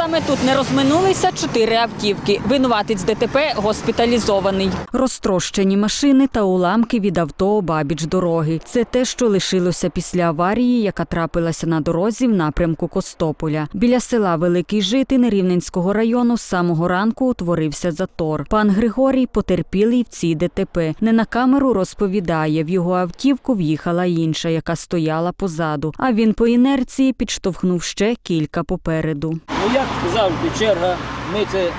Саме тут не розминулися чотири автівки. Винуватець ДТП госпіталізований. Розтрощені машини та уламки від авто обабіч дороги. Це те, що лишилося після аварії, яка трапилася на дорозі в напрямку Костополя. Біля села Великий Житин Рівненського району з самого ранку утворився затор. Пан Григорій потерпілий в цій ДТП. Не на камеру розповідає, в його автівку в'їхала інша, яка стояла позаду. А він по інерції підштовхнув ще кілька попереду. Ну як завжди, черга, ми це е,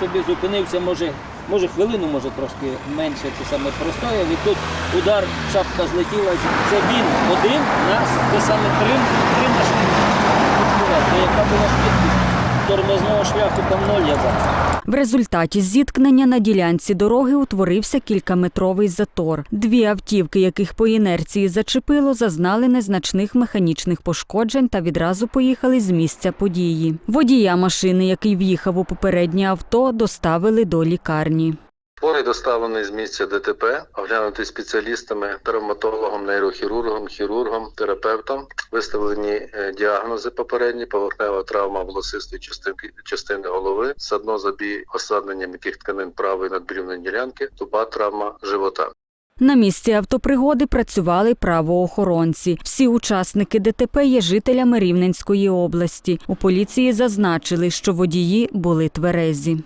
собі зупинився, може, може хвилину, може трошки менше, це саме простоє. І тут удар, шапка злетіла. Це він один, нас, це саме три, три наші, яка була швидкість? Тормозного шляху там ноль є. В результаті зіткнення на ділянці дороги утворився кількаметровий затор. Дві автівки, яких по інерції зачепило, зазнали незначних механічних пошкоджень та відразу поїхали з місця події. Водія машини, який в'їхав у попереднє авто, доставили до лікарні. Хворий доставлений з місця ДТП, оглянутий спеціалістами, травматологом, нейрохірургом, хірургом, терапевтом. Виставлені е, діагнози попередні, поверхнева травма волосистої частинки частини голови, саднозабій осаднення м'яких тканин правої надбрівної ділянки, туба травма живота. На місці автопригоди працювали правоохоронці. Всі учасники ДТП є жителями Рівненської області. У поліції зазначили, що водії були тверезі.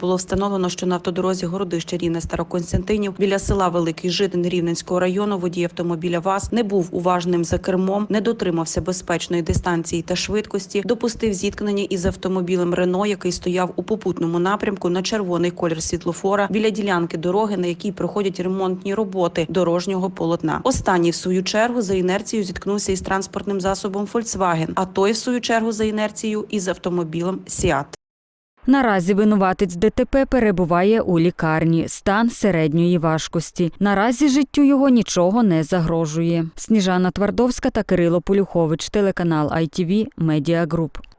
Було встановлено, що на автодорозі городище Рівне Староконстантинів біля села Великий Житин Рівненського району водій автомобіля ВАЗ не був уважним за кермом, не дотримався безпечної дистанції та швидкості, допустив зіткнення із автомобілем Рено, який стояв у попутному напрямку на червоний колір світлофора біля ділянки дороги, на якій проходять ремонтні роботи дорожнього полотна. Останній, в свою чергу, за інерцією зіткнувся із транспортним засобом Volkswagen, а той, в свою чергу, за інерцією із автомобілем Сіат. Наразі винуватець ДТП перебуває у лікарні, стан середньої важкості. Наразі життю його нічого не загрожує. Сніжана Твардовська та Кирило Полюхович, телеканал ITV Media Group.